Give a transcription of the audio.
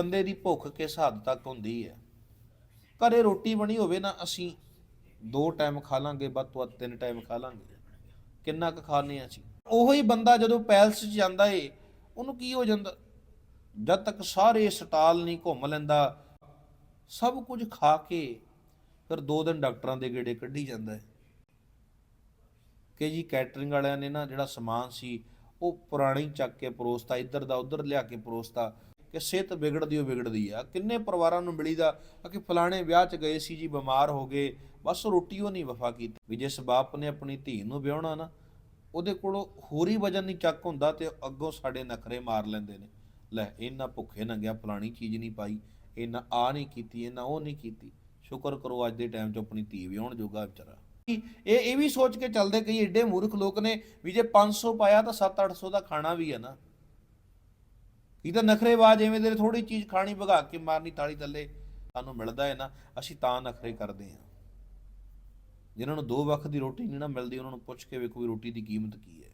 ਬੰਦੇ ਦੀ ਭੁੱਖ ਕਿਸ ਹੱਦ ਤੱਕ ਹੁੰਦੀ ਹੈ? ਘਰੇ ਰੋਟੀ ਬਣੀ ਹੋਵੇ ਨਾ, ਅਸੀਂ ਦੋ ਟਾਈਮ ਖਾ ਲਾਂਗੇ, ਵੱਧ ਤੋਂ ਵੱਧ ਤਿੰਨ ਟਾਈਮ ਖਾ ਲਾਂਗੇ। ਕਿੰਨਾ ਕੁ ਖਾਣੇ ਅਸੀਂ? ਉਹੋ ਹੀ ਬੰਦਾ ਜਦੋਂ ਪੈਲਸ 'ਚ ਜਾਂਦਾ ਏ, ਉਹਨੂੰ ਕੀ ਹੋ ਜਾਂਦਾ? ਜਦ ਤੱਕ ਸਾਰੇ ਸਟਾਲ ਨਹੀਂ ਘੁੰਮ ਲੈਂਦਾ, ਸਭ ਕੁਝ ਖਾ ਕੇ ਫਿਰ ਦੋ ਦਿਨ ਡਾਕਟਰਾਂ ਦੇ ਗੇੜੇ ਕੱਢੀ ਜਾਂਦਾ ਹੈ ਕਿ ਜੀ ਕੈਟਰਿੰਗ ਵਾਲਿਆਂ ਨੇ ਨਾ ਜਿਹੜਾ ਸਮਾਨ ਸੀ, ਉਹ ਪੁਰਾਣੀ ਚੱਕ ਕੇ ਪਰੋਸਤਾ, ਇੱਧਰ ਦਾ, ਉੱਧਰ ਲਿਆ ਕੇ ਪਰੋਸਤਾ। ਕਿ ਸਿਹਤ ਵਿਗੜਦੀ ਉਹ ਵਿਗੜਦੀ ਆ। ਕਿੰਨੇ ਪਰਿਵਾਰਾਂ ਨੂੰ ਮਿਲੀਦਾ ਆ ਕਿ ਫਲਾਣੇ ਵਿਆਹ 'ਚ ਗਏ ਸੀ ਜੀ, ਬਿਮਾਰ ਹੋ ਗਏ, ਬਸ ਰੋਟੀ ਉਹ ਨਹੀਂ ਵਫਾ ਕੀਤੀ। ਵੀ ਜਿਸ ਬਾਪ ਨੇ ਆਪਣੀ ਧੀ ਨੂੰ ਵਿਆਹਣਾ ਨਾ, ਉਹਦੇ ਕੋਲੋਂ ਹੋਰ ਹੀ ਵਜਨ ਨਹੀਂ ਚੱਕ ਹੁੰਦਾ ਤੇ ਅੱਗੋਂ ਸਾਡੇ ਨਖਰੇ ਮਾਰ ਲੈਂਦੇ ਨੇ। ਲੈ ਇਹਨਾਂ ਭੁੱਖੇ ਨੰਗਿਆ ਫਲਾਣੀ ਚੀਜ਼ ਨਹੀਂ ਪਾਈ ਇਹਨਾਂ ਆ ਨਹੀਂ ਕੀਤੀ ਇਹਨਾਂ ਉਹ ਨਹੀਂ ਕੀਤੀ। ਸ਼ੁਕਰ ਕਰੋ ਅੱਜ ਦੇ ਟਾਈਮ 'ਚ ਆਪਣੀ ਧੀ ਵਿਆਹਣ ਜੋਗਾ ਵਿਚਾਰਾ। ਇਹ ਇਹ ਵੀ ਸੋਚ ਕੇ ਚੱਲਦੇ ਕਈ ਏਡੇ ਮੂਰਖ ਲੋਕ ਨੇ ਵੀ ਜੇ 500 ਪਾਇਆ ਤਾਂ 7-800 ਦਾ ਖਾਣਾ ਵੀ ਹੈ ਨਾ। ਇਹ ਤਾਂ ਨਖਰੇਬਾਜ਼ ਐਵੇਂ ਦੇ ਥੋੜੀ ਚੀਜ਼ ਖਾਣੀ ਭਗਾ ਕੇ ਮਾਰਨੀ ਤਾਲੀ ਥੱਲੇ, ਸਾਨੂੰ ਮਿਲਦਾ ਹੈ ਨਾ, ਅਸੀਂ ਤਾਂ ਨਖਰੇ ਕਰਦੇ ਹਾਂ। ਜਿਨ੍ਹਾਂ ਨੂੰ ਦੋ ਵਕਤ ਦੀ ਰੋਟੀ ਨਹੀਂ ਨਾ ਮਿਲਦੀ, ਉਹਨਾਂ ਨੂੰ ਪੁੱਛ ਕੇ ਵੇਖੋ ਵੀ ਰੋਟੀ ਦੀ ਕੀਮਤ ਕੀ ਹੈ।